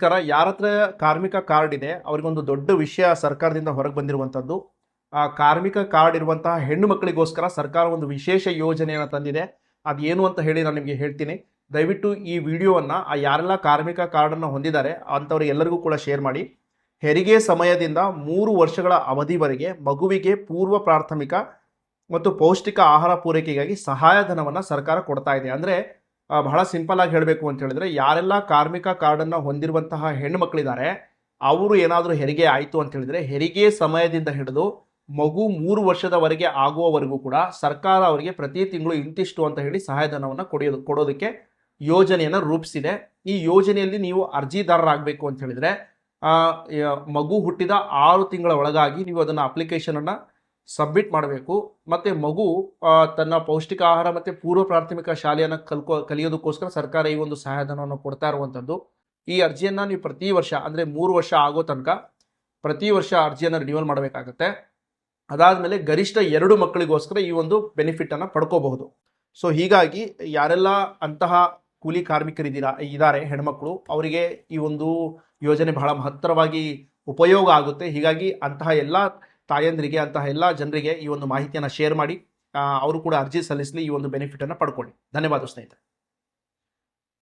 ನಮಸ್ಕಾರ ಯಾರ ಹತ್ರ ಕಾರ್ಮಿಕ ಕಾರ್ಡ್ ಇದೆ, ಅವರಿಗೊಂದು ದೊಡ್ಡ ವಿಷಯ ಸರ್ಕಾರದಿಂದ ಹೊರಗೆ ಬಂದಿರುವಂಥದ್ದು ಆ ಕಾರ್ಮಿಕ ಕಾರ್ಡ್ ಇರುವಂತಹ ಹೆಣ್ಣು ಮಕ್ಕಳಿಗೋಸ್ಕರ ಸರ್ಕಾರ ಒಂದು ವಿಶೇಷ ಯೋಜನೆಯನ್ನು ತಂದಿದೆ. ಅದೇನು ಅಂತ ಹೇಳಿ ನಾನು ನಿಮಗೆ ಹೇಳ್ತೀನಿ. ದಯವಿಟ್ಟು ಈ ವಿಡಿಯೋವನ್ನು ಆ ಯಾರೆಲ್ಲ ಕಾರ್ಮಿಕ ಕಾರ್ಡನ್ನು ಹೊಂದಿದ್ದಾರೆ, ಅಂಥವ್ರು ಎಲ್ಲರಿಗೂ ಕೂಡ ಶೇರ್ ಮಾಡಿ. ಹೆರಿಗೆ ಸಮಯದಿಂದ ಮೂರು ವರ್ಷಗಳ ಅವಧಿವರೆಗೆ ಮಗುವಿಗೆ ಪೂರ್ವ ಪ್ರಾಥಮಿಕ ಮತ್ತು ಪೌಷ್ಟಿಕ ಆಹಾರ ಪೂರೈಕೆಗಾಗಿ ಸಹಾಯಧನವನ್ನು ಸರ್ಕಾರ ಕೊಡ್ತಾ ಇದೆ. ಅಂದರೆ ಬಹಳ ಸಿಂಪಲ್ ಆಗಿ ಹೇಳಬೇಕು ಅಂತ ಹೇಳಿದ್ರೆ, ಯಾರೆಲ್ಲ ಕಾರ್ಮಿಕ ಕಾರ್ಡನ್ನು ಹೊಂದಿರುವಂತಹ ಹೆಣ್ಣುಮಕ್ಕಳಿದ್ದಾರೆ ಅವರು ಏನಾದರೂ ಹೆರಿಗೆ ಆಯಿತು ಅಂತ ಹೇಳಿದ್ರೆ, ಹೆರಿಗೆ ಸಮಯದಿಂದ ಹಿಡಿದು ಮಗು ಮೂರು ವರ್ಷದವರೆಗೆ ಆಗುವವರೆಗೂ ಕೂಡ ಸರ್ಕಾರ ಅವರಿಗೆ ಪ್ರತಿ ತಿಂಗಳು ಇಂತಿಷ್ಟು ಅಂತ ಹೇಳಿ ಸಹಾಯಧನವನ್ನು ಕೊಡೋದು ಕೊಡೋದಕ್ಕೆ ಯೋಜನೆಯನ್ನು ರೂಪಿಸಿದೆ. ಈ ಯೋಜನೆಯಲ್ಲಿ ನೀವು ಅರ್ಜಿದಾರರಾಗಬೇಕು ಅಂತ ಹೇಳಿದ್ರೆ ಮಗು ಹುಟ್ಟಿದ ಆರು ತಿಂಗಳ ಒಳಗಾಗಿ ನೀವು ಅದನ್ನು ಅಪ್ಲಿಕೇಶನನ್ನು ಸಬ್ಮಿಟ್ ಮಾಡಬೇಕು. ಮತ್ತು ಮಗು ತನ್ನ ಪೌಷ್ಟಿಕ ಆಹಾರ ಮತ್ತು ಪೂರ್ವ ಪ್ರಾಥಮಿಕ ಶಾಲೆಯನ್ನು ಕಲ್ಕೊ, ಕಲಿಯೋದಕ್ಕೋಸ್ಕರ ಸರ್ಕಾರ ಈ ಒಂದು ಸಹಾಯಧನವನ್ನು ಕೊಡ್ತಾ ಇರುವಂಥದ್ದು ಈ ಅರ್ಜಿಯನ್ನು ನೀವು ಪ್ರತಿ ವರ್ಷ, ಅಂದರೆ ಮೂರು ವರ್ಷ ಆಗೋ ತನಕ ಪ್ರತಿ ವರ್ಷ ಅರ್ಜಿಯನ್ನು ರಿನ್ಯೂವಲ್ ಮಾಡಬೇಕಾಗತ್ತೆ. ಅದಾದಮೇಲೆ ಗರಿಷ್ಠ ಎರಡು ಮಕ್ಕಳಿಗೋಸ್ಕರ ಈ ಒಂದು ಬೆನಿಫಿಟನ್ನು ಪಡ್ಕೋಬಹುದು. ಸೊ ಹೀಗಾಗಿ ಯಾರೆಲ್ಲ ಅಂತಹ ಕೂಲಿ ಕಾರ್ಮಿಕರಿದ್ದೀರಾ, ಇದ್ದಾರೆ ಹೆಣ್ಮಕ್ಳು, ಅವರಿಗೆ ಈ ಒಂದು ಯೋಜನೆ ಬಹಳ ಮಹತ್ತರವಾಗಿ ಉಪಯೋಗ ಆಗುತ್ತೆ. ಹೀಗಾಗಿ ಅಂತಹ ಎಲ್ಲ ತಾಯಂದ್ರಿಗೆ ಅಂತಹ ಎಲ್ಲ ಜನರಿಗೆ ಈ ಒಂದು ಮಾಹಿತಿಯನ್ನು ಶೇರ್ ಮಾಡಿ ಅವರು ಕೂಡ ಅರ್ಜಿ ಸಲ್ಲಿಸಲಿ ಈ ಒಂದು ಬೆನಿಫಿಟನ್ನು ಪಡ್ಕೊಳ್ಳಿ. ಧನ್ಯವಾದ ಸ್ನೇಹಿತರೆ.